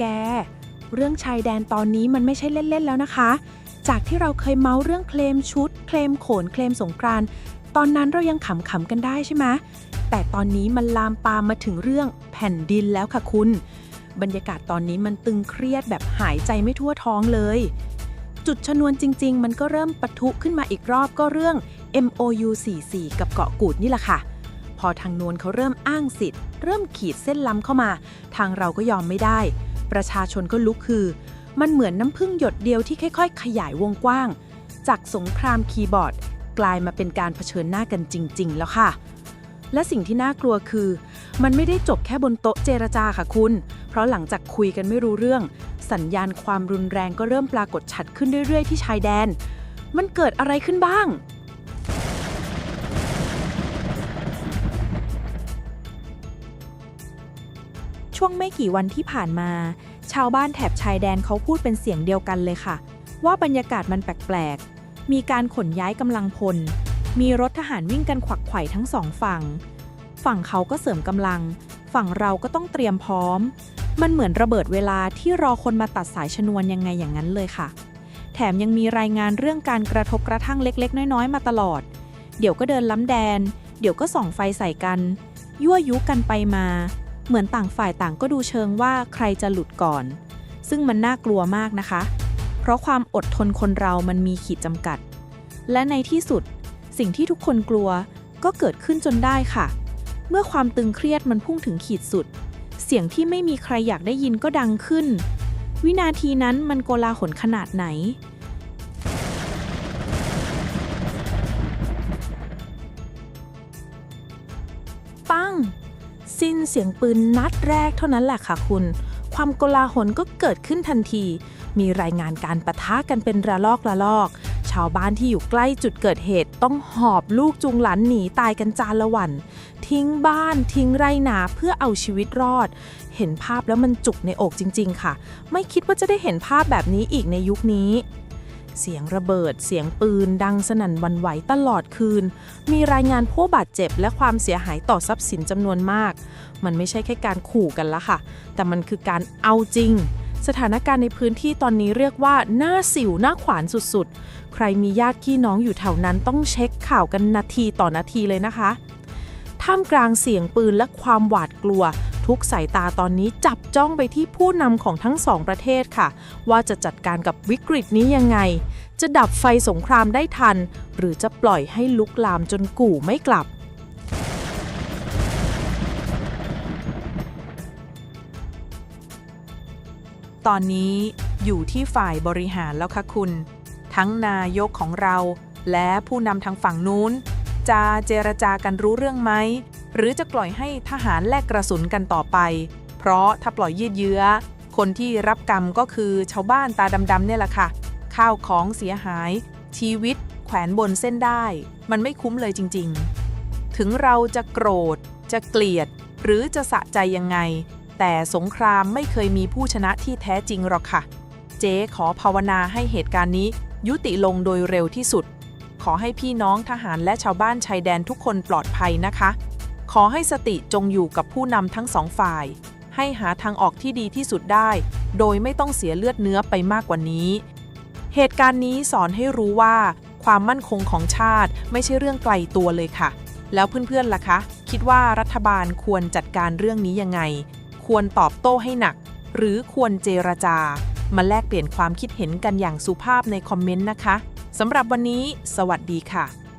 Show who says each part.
Speaker 1: แก เรื่องชายแดนตอนนี้มันไม่ใช่เล่นๆแล้วนะคะ จากที่เราเคยเมาเรื่องเคลมชุด เคลมโขน เคลมสงกรานต์ตอนนั้นเรายังขำๆกันได้ใช่ไหมแต่ตอนนี้มันลามปามมาถึงเรื่องแผ่นดินแล้วค่ะคุณ บรรยากาศตอนนี้มันตึงเครียดแบบหายใจไม่ทั่วท้องเลย จุดชนวนจริง ๆ มันก็เริ่มปะทุขึ้นมาอีกรอบก็เรื่อง MOU 44 กับเกาะกูดนี่แหละค่ะ พอทางนวลเขาเริ่มอ้างสิทธิ์ เริ่มขีดเส้นล้ำเข้ามา ทางเราก็ยอมไม่ได้ ประชาชนก็ลุกคือ มันเหมือนน้ำพึ่งหยดเดียวที่ค่อย ๆ ขยายวงกว้าง จากสงครามคีย์บอร์ด กลายมาเป็นการเผชิญหน้ากันจริง ๆ แล้วค่ะ และสิ่งที่น่ากลัวคือ มันไม่ได้จบแค่บนโต๊ะเจรจาค่ะคุณ เพราะหลังจากคุยกันไม่รู้เรื่อง สัญญาณความรุนแรงก็เริ่มปรากฏชัดขึ้นเรื่อยๆ ที่ชายแดน มันเกิดอะไรขึ้นบ้าง
Speaker 2: ช่วงไม่กี่วันที่ผ่านมา ชาวบ้านแถบชายแดนเขาพูดเป็นเสียงเดียวกันเลยค่ะ ว่าบรรยากาศมันแปลกๆ มีการขนย้ายกำลังพล มีรถทหารวิ่งกันขวักไขว่ทั้งสองฝั่ง ฝั่งเขาก็เสริมกำลัง ฝั่งเราก็ต้องเตรียมพร้อม มันเหมือนระเบิดเวลาที่รอคนมาตัดสายชนวนยังไงอย่างนั้นเลยค่ะ แถมยังมีรายงานเรื่องการกระทบกระทั่งเล็ก ๆ น้อยๆ มาตลอด เดี๋ยวก็เดินล้ำแดน เดี๋ยวก็ส่องไฟใส่กัน ยั่วยุกันไปมา เหมือนต่างฝ่ายต่างก็ดูเชิงว่าใครจะหลุดก่อน ซึ่งมันน่ากลัวมากนะคะ เพราะความอดทนคนเรามันมีขีดจำกัด และในที่สุด สิ่งที่ทุกคนกลัวก็เกิดขึ้นจนได้ค่ะ เมื่อความตึงเครียดมันพุ่งถึงขีดสุด เสียงที่ไม่มีใครอยากได้ยินก็ดังขึ้น วินาทีนั้นมันโกลาหลขนาดไหน
Speaker 1: ปัง สิ้นเสียงปืนนัดแรกเท่านั้นแหละค่ะคุณ ความโกลาหลก็เกิดขึ้นทันที มีรายงานการปะทะกันเป็นระลอกระลอก ชาวบ้านที่อยู่ใกล้จุดเกิดเหตุ ต้องหอบลูกจูงหลานหนีตายกันจานละวัน ทิ้งบ้านทิ้งไรนาเพื่อเอาชีวิตรอด เห็นภาพแล้วมันจุกในอกจริง ๆ ค่ะ ไม่คิดว่าจะได้เห็นภาพแบบนี้อีกในยุคนี้ เสียงระเบิด เสียงปืน ดังสนั่นวันไหวตลอดคืน มีรายงานผู้บาดเจ็บและความเสียหายต่อทรัพย์สินจำนวนมาก มันไม่ใช่แค่การขู่กันละค่ะ แต่มันคือการเอาจริง สถานการณ์ในพื้นที่ตอนนี้เรียกว่า หน้าสิวหน้าขวานสุดๆ ใครมีญาติพี่น้องอยู่แถวนั้นต้องเช็คข่าวกันนาทีต่อนาทีเลยนะคะ ท่ามกลางเสียงปืนและความหวาดกลัว ทุกสายตาตอนนี้จับจ้องไปที่ผู้นำของทั้งสองประเทศค่ะ ว่าจะจัดการกับวิกฤตนี้ยังไง จะดับไฟสงครามได้ทัน หรือจะปล่อยให้ลุกลามจนกู่ไม่กลับ
Speaker 3: ตอนนี้อยู่ที่ฝ่ายบริหารแล้วค่ะคุณ ทั้งนายกของเรา และผู้นำทางฝั่งนู้น จะเจรจากันรู้เรื่องไหม หรือจะปล่อยให้ทหารแลกกระสุนกันต่อไป เพราะถ้าปล่อยยืดเยื้อ คนที่รับกรรมก็คือชาวบ้านตาดำๆเนี่ยแหละค่ะ ข้าวของเสียหาย ชีวิต แขวนบนเส้นได้ มันไม่คุ้มเลยจริง ๆ ถึงเราจะโกรธ จะเกลียด หรือจะสะใจยังไง แต่สงครามไม่เคยมีผู้ชนะที่แท้จริงหรอกค่ะ เจ๊ขอภาวนาให้เหตุการณ์นี้ ยุติลงโดยเร็วที่สุด ขอให้พี่น้องทหารและชาวบ้านชายแดนทุกคนปลอดภัยนะคะ ขอให้สติจงอยู่กับผู้นำทั้งสองฝ่าย ให้หาทางออกที่ดีที่สุดได้ โดยไม่ต้องเสียเลือดเนื้อไปมากกว่านี้ เหตุการณ์นี้สอนให้รู้ว่า ความมั่นคงของชาติไม่ใช่เรื่องไกลตัวเลยค่ะ แล้วเพื่อนๆล่ะคะ คิดว่ารัฐบาลควรจัดการเรื่องนี้ยังไง ควรตอบโต้ให้หนัก หรือควรเจรจา มาแลกเปลี่ยนความคิดเห็นกันอย่างสุภาพในคอมเมนต์นะคะสำหรับวันนี้ สวัสดีค่ะ